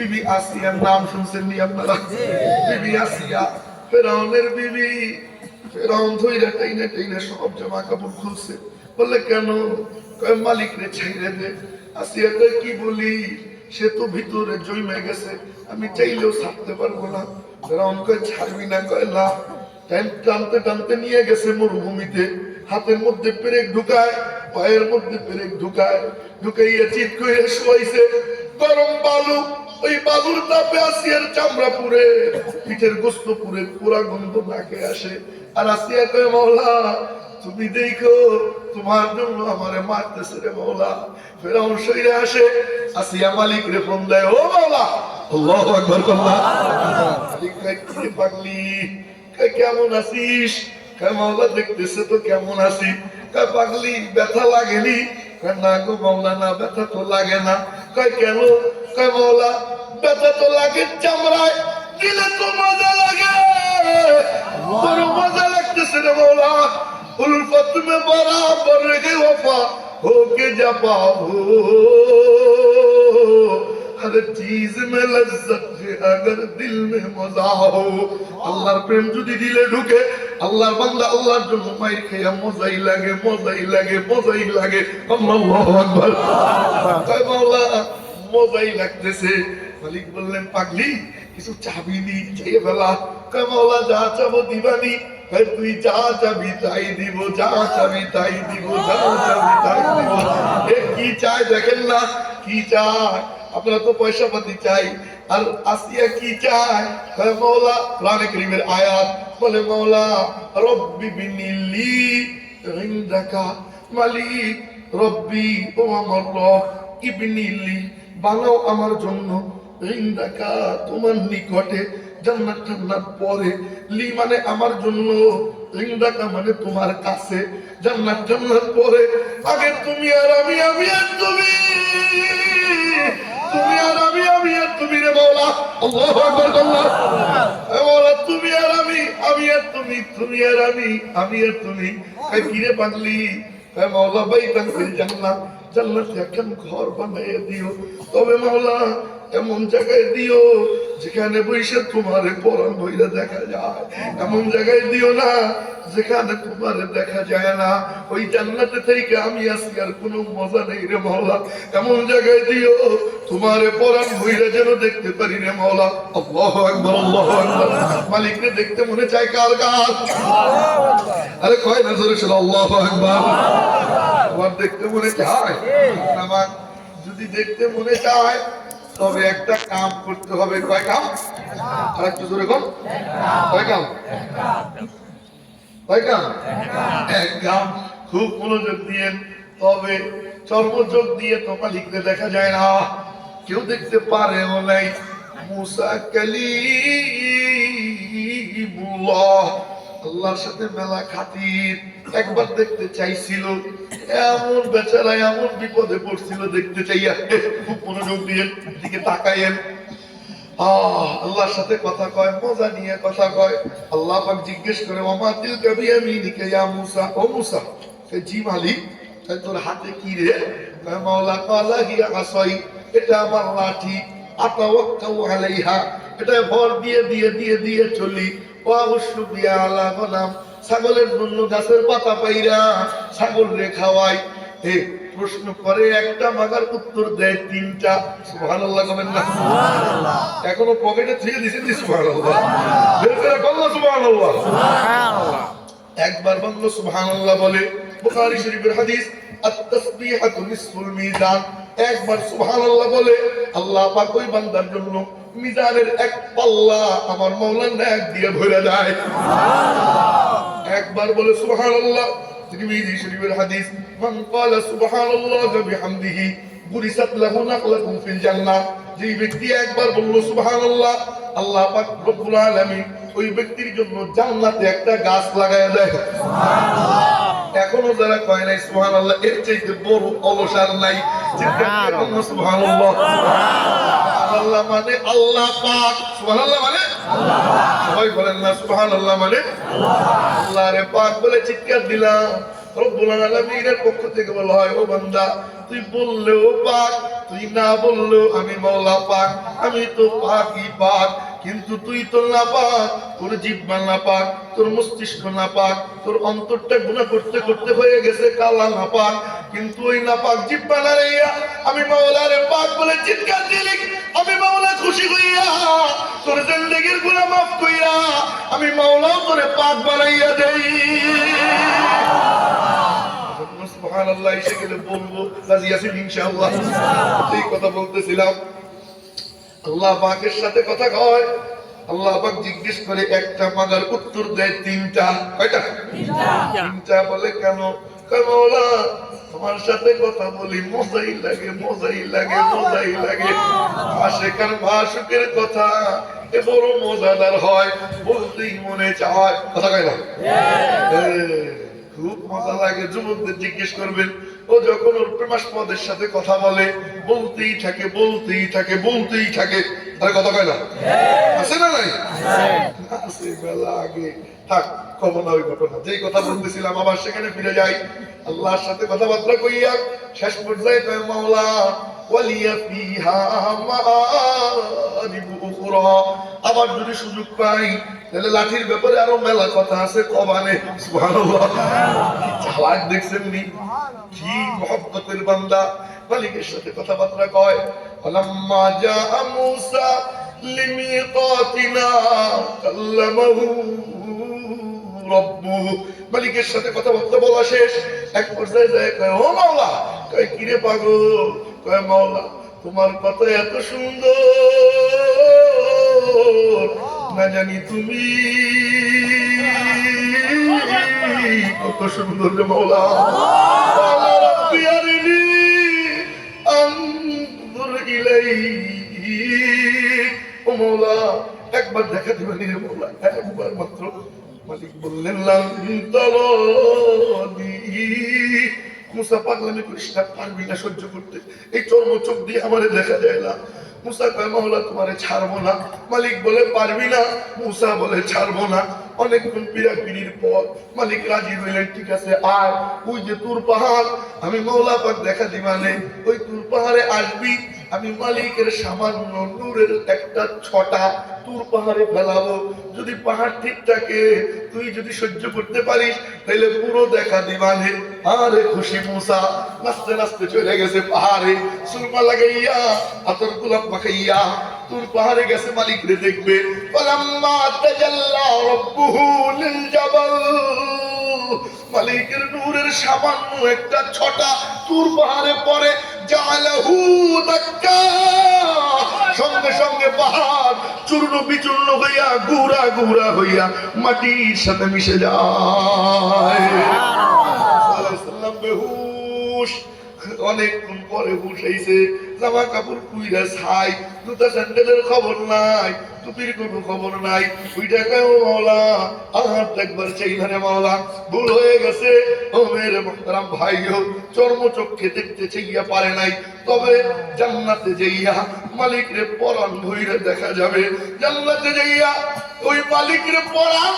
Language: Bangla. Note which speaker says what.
Speaker 1: বিবি আসিয়ার নাম শুনছেন নি আপনারা? বিবি আসিয়া ফেরাউনের বিবি। ফেরাউন টাইনে টাইনে সব জামা কাপড় খুলছে কেন? মালিক রে ছেড়ে দে। কি বলি? সে তো ভিতরে জমে গেছে। আমি চাইলেও ছাড়তে পারব না। ফেরাউন কয়, ছাড়বি না। কয় না টান- টানতে টানতে নিয়ে গেছে মরুভূমিতে। হাতের মধ্যে পেরেক ঢুকায়, পায়ের মধ্যে পেরেক ঢুকায়। ঢুকাইয়া চিৎ করে শোয়াইছে, গরম বালু ওই বালুর তাপে আসিয়ার চামড়া পুরে পিঠের গোস্ত পুরে পুরা গন্ধ নাকে আসে। আর আসিয়া কয় মৌলা তুমি দেখো, তোমার জন্য আমারে মারতেছে রে মৌলা ফেরাউন শরীরে আসে, আসিয়া মালিক রে ফোন দেয়, ও মৌলা আল্লাহু আকবার কল্লা। মালিক কি পাগলি? কেমন আছিস? মাওলা, দেখতেছে তো কেমন আছি। পাগলি, ব্যথা লাগেনি? না গো মাওলা, না, ব্যথা তো লাগে না। কয়, কেন? কয়, মাওলা ব্যথা تو لگے چمرائے دلے تو মজা لگے বড় মজা لگتے রে মৌলা الفت میں برابر ہے وفا ہو کے جفا ہو ہر چیز میں لذت ہے اگر دل میں مزا ہو اللہ پرم جو دی دیلے ڈھوکے اللہ بندہ اللہ جو ممائی کھیا مزہی لگے مزہی لگے مزہی لگے اللہ اکبر مولا مزہی لگتے سے মালিক বললেন, পাগলি, কিছু চাবি দি চেয়ে ফেলা। কয় মাওলা, যা চাবো দিবানি। তুই যা চাবি, তাই দিব, যা চাবি, তাই দিব, যা চাবি, তাই দিব। কি চায় দেখেন না, কি চায় আপনারা তো পয়সা পাতি চাই। আর আসিয়া কি চায় মৌলা কোরআন কারীমের আয়াত। বলে মৌলা রব্বি ইনদাকা মালিক। রব্বি ও আমার রব বানাও আমার জন্য তোমার নিকটে জান্নাত জান্নাত পরে। লি মানে আমার জন্য মানে তোমার কাছে। জান্নাত জান্নাত পরে, আগে তুমি আর আমি আমি আর তুমি। তুমি আর আমি আমি আর তুমি জান্নাতে একখান ঘর বানাইয়ে দিও। তবে মাওলা এমন জায়গায় দিও যেখানে বসে তোমার পরাণ বইরা দেখা যায়। এমন জায়গায় দিও না যেখানে তোমার দেখা যায় না। ওই জান্নাতে থেকে আমি আসি আর কোনো মজা নেই রে মাওলা। এমন জায়গায় দিও তোমার পরাণ বইরা যেন দেখতে পারি রে মাওলা। আল্লাহু আকবার আল্লাহু আকবার। মালিককে দেখতে মনে চায় কার কার? আরে কয় না জোরে শুনো, আল্লাহু আকবার। আমার দেখতে মনে চায়? যদি দেখতে মনে চায় তবে একটা কাম করতে হবে। কয় কাম? আর একটু জোরে কর কয় কাম? কয় কাম? এক কাম। খুব মনোযোগ দিয়ে। তবে চর্মযোগ দিয়ে তো মালিককে দেখা যায় না। কেউ দেখতে পারে নাই। মুসা কালিমুল্লাহ। আল্লাহর সাথে মেলা খাতির, একবার দেখতে চাইছিল, এমন বেচারা এমন বিপদে পড়ছিল দেখতে চাইয়া, খুব মনোযোগ দিয়ে দিকে তাকাইয়েন। আল্লাহর সাথে কথা কয়, মজা নিয়ে কথা কয়। আল্লাহ পাক জিজ্ঞেস করে মামা তিল কবি আমি নিকে ইয়া মুসা? ও মুসা জি মালিক তোর হাতে কি রে? মাওলা, কালা হিয়া আসই, এটা আমার লাঠি, আতাওয়াক্কাউ আলাইহা, এটা ভর দিয়ে দিয়ে দিয়ে দিয়ে চলি। অবশ্য ছাগলের জন্য গাছের পাতা পাইরা ছাগল রে খাওয়াই। হে প্রশ্ন করে একটা মাগার উত্তর দেয় তিনটা। সুবহানাল্লাহ কবেন না? এখনও পকেটে থেকে দিছে দি সুবহানাল্লাহ? বের করে বলল সুবহানাল্লাহ। একবার বলল সুবহানাল্লাহ বলে। বুখারী শরীফের হাদিস আত-তাসবিহাতু নিসফুল মিজান। একবার সুবহানাল্লাহ বলে আল্লাহ পাক ওই বান্দার জন্য মিজানের এক পাল্লা আমার মাওলানা এক দিয়ে ভরে যায় একবার বলে সুবহানাল্লাহ তিরমিজি শরীফের হাদিস মান ক্বালা সুবহানাল্লাহ বিহামদিহি বুরিসাত লাহু নাকলাতুন ফিল জান্নাহ। যেই ব্যক্তি একবার বলল সুবহানাল্লাহ আল্লাহ পাক রব্বুল আলামিন ওই ব্যক্তির জন্য জান্নাতে একটা গাছ লাগায় দেয়। এখনও যারা কয় নাই সুবহানাল্লাহ এর চাইতে বড় অলসার নাই। সুবহানাল্লাহ। মানে আল্লাহ পাক। সুবহানাল্লাহ মানে? সবাই বলেন না মানে? আল্লাহ রে পাক বলে চিৎকার দিলাম। রব্বুল আলামিনের পক্ষ থেকে বলা হয় ও বান্দা তুই বললেও পাক তুই না বললেও আমি মাওলা পাক। আমি তো পাকই পাক। কিন্তু তুই তো না পাক তোর জিব্বা না পাক তোর মস্তিষ্ক না পাক তোর অন্তরটা গুণা করতে করতে হয়ে গেছে কালা না পাক কিন্তু ওই না পাক জিব্বা না রাইয়া, আমি মাওলারে পাক বলে চিৎকার দিলি, আমি মাওলা খুশি হইয়া, তোর জিন্দেগির গুনাহ মাফ কইরা, আমি মাওলাও তোরে পাক বানাইয়া দেই। সুবহানাল্লাহ এসে গেলে বলব, রাজি আছেন ইনশাআল্লাহ। এই কথা বলতেছিলাম। আল্লাহ পাকের সাথে কথা কয়। আল্লাহ পাক জিজ্ঞেস করে একটা মাগার উত্তর দেয় তিনটা। কয়টা? তিনটা। বলে কেন? মাওলা তোমার সাথে কথা বলি মজাই লাগে মজাই লাগে মজাই লাগে। আশেকার মাসুকের কথা এ বড় মজাদার হয় বলতেই মনে চায়। কথা কয় না? খুব মজা লাগে, যুবকদের জিজ্ঞেস করবেন, ও যখন ওর প্রেমাস্পদের সাথে কথা বলে, বলতেই থাকে বলতেই থাকে বলতেই থাকে, তার কথা কয় না? আছে না নাই? আছে, বেলা আগে। থাক না ওই ঘটনা যেই কথা বলতেছিলাম, আবার সেখানে ফিরে যাই। আল্লাহর সাথে কথাবার্তা কইয়া শেষ পর্যায়ে মাওলা ওয়ালিয়া ফিহা মাআরিবু উখরা। আবার যদি সুযোগ পাই, তাহলে লাঠির ব্যাপারে আরও মেলা কথা আছে কবানে। সুবহানাল্লাহ। চালাক দেখছেন নি? কি মহব্বতের বান্দা। মালিকের সাথে কথাবার্তা কয় ফালাম্মা জাআ মূসা লিমিকাতিনা কাল্লামাহু রব্বুহু। মালিকের সাথে কথাবার্তা বলা শেষ। এক পর্যায়ে যায় কয়, ও মাওলা, কয়, কিরে পাগল? কয়, মাওলা, তোমার কথা এত সুন্দর। না জানি তুমি কত সুন্দর রে মাওলা। ও মাওলা, একবার দেখা দিবেন রে মাওলা, একবার মাত্র। মালিক বললেন লাম তালানি মুসা পাগলামি করিস না, পারবি না সহ্য করতে। এই চর্ম চোখ দিয়ে আমার দেখা যায় না। মুসা কয়, মাওলা, তোমারে ছাড়বো না। মালিক বলে, পারবি না। মুসা বলে, ছাড়বো না। অনেকক্ষণ পিড়াপিড়ির পর মালিক রাজি হইলেন, ঠিক আছে, আয়। ওই যে তুর পাহাড়, আমি মৌলা পাক দেখা দিবানে ওই তুর পাহাড়ে আসবি, আমি মালিকের সামান্য নূরের একটা ছটা তুর পাহাড়ে ফেলাবো। যদি পাহাড় ঠিক থাকে, তুই যদি সহ্য করতে পারিস তাহলে পুরো দেখা দিবানে আরে খুশি মুসা, নাচতে নাচতে চলে গেছে পাহাড়ে। সুরমা লাগাইয়া, আতর গোলাপ মাখাইয়া তুর পাহাড়ে গেছে মালিক রে দেখবে মালিকের নূরের সামান্য একটা ছটা তুর পাহাড়ে পড়ে, জালাহু সঙ্গে সঙ্গে পাহাড় চূর্ণ বিচূর্ণ হইয়া, গুড়া গুড়া হইয়া মাটির সাথে মিশে যায়। বেহুশ, অনেকক্ষণ পরে হুশ হইছে। জামা কাপড় কুইরা ছাই স্যান্ডেলের খবর নাই, টুপির খবর নাই, ওইটা মাওলা? চাই না মাওলা, ভুল হয়ে গেছে। চর্ম চক্ষে দেখতে পারে নাই। তবে জান্নাতে যাইয়া মালিক রে পরাণ ভইরে দেখা যাবে। জান্নাতে যাইয়া ওই মালিক রে পরাণ